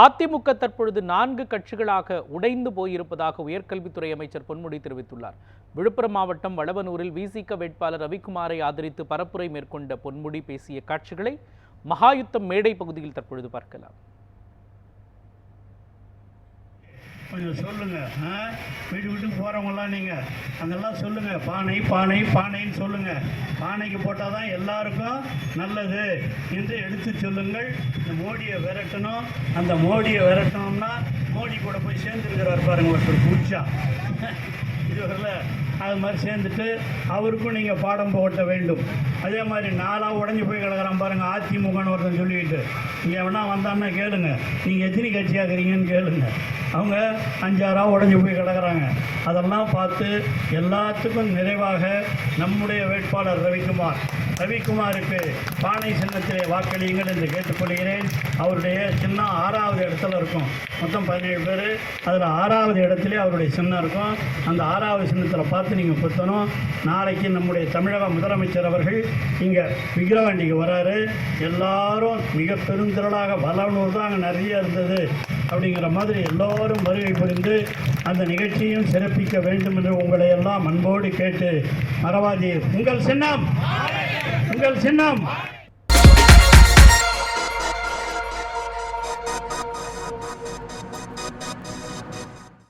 அதிமுக தற்பொழுது நான்கு கட்சிகளாக உடைந்து போயிருப்பதாக உயர்கல்வித்துறை அமைச்சர் பொன்முடி தெரிவித்துள்ளார். விழுப்புரம் மாவட்டம் வளவனூரில் விசிக வேட்பாளர் ரவிக்குமாரை ஆதரித்து பரப்புரை மேற்கொண்ட பொன்முடி பேசிய காட்சிகளை மகாயுத்தம் மேடை பகுதியில் தற்பொழுது பார்க்கலாம். கொஞ்சம் சொல்லுங்கள் ஆ? வீட்டு வீட்டுக்கு போகிறவங்களாம் நீங்கள் அதெல்லாம் சொல்லுங்கள் பானை பானை பானைன்னு சொல்லுங்கள் பானைக்கு போட்டால் தான் எல்லாருக்கும் நல்லது என்று எடுத்து சொல்லுங்கள். இந்த மோடியை விரட்டணும். அந்த மோடியை விரட்டணும்னா மோடி கூட போய் சேர்ந்துருக்கிறார் பாருங்கள் ஒருத்தர் பூச்சா இதுவரில் அது மாதிரி சேர்ந்துட்டு அவருக்கும் நீங்கள் பாடம் போட்ட வேண்டும். அதே மாதிரி நாளாக உடஞ்சி போய் கிடக்கிறான் பாருங்கள் அதிமுகன்னு ஒருத்தன் சொல்லிக்கிட்டு. இங்கே எவனா வந்தான்னா கேளுங்க. நீங்கள் எத்தனை கட்சியாகிறீங்கன்னு கேளுங்க. அவங்க அஞ்சாறாக உடஞ்சி போய் கிடக்குறாங்க. அதெல்லாம் பார்த்து எல்லாத்துக்கும் நிறைவாக நம்முடைய வேட்பாளர் ரவிக்குமார். ரவிக்குமாருக்கு பானை சின்னத்திலே வாக்களியுங்கள் என்று கேட்டுக்கொள்கிறேன். அவருடைய சின்னம் ஆறாவது இடத்துல இருக்கும். மொத்தம் பதினேழு பேர். அதில் ஆறாவது இடத்துல அவருடைய சின்னம் இருக்கும். அந்த ஆறாவது சின்னத்தில் பார்த்து நீங்கள் குத்தணும் நாளைக்கு நம்முடைய தமிழக முதலமைச்சர் அவர்கள் இங்கே விக்கிரவாண்டிக்கு வராரு. எல்லாரும் மிக பெருந்திரளாக வளவனூர் தான் அங்கே நிறைய இருந்தது. அப்படிங்கிற மாதிரி எல்லோரும் வருகை புரிந்து அந்த நிகழ்ச்சியும் சிறப்பிக்க வேண்டும் என்று உங்களை எல்லாம் அன்போடு கேட்டு மறவாதீர். உங்கள் சின்னம். உங்கள் சின்னம்.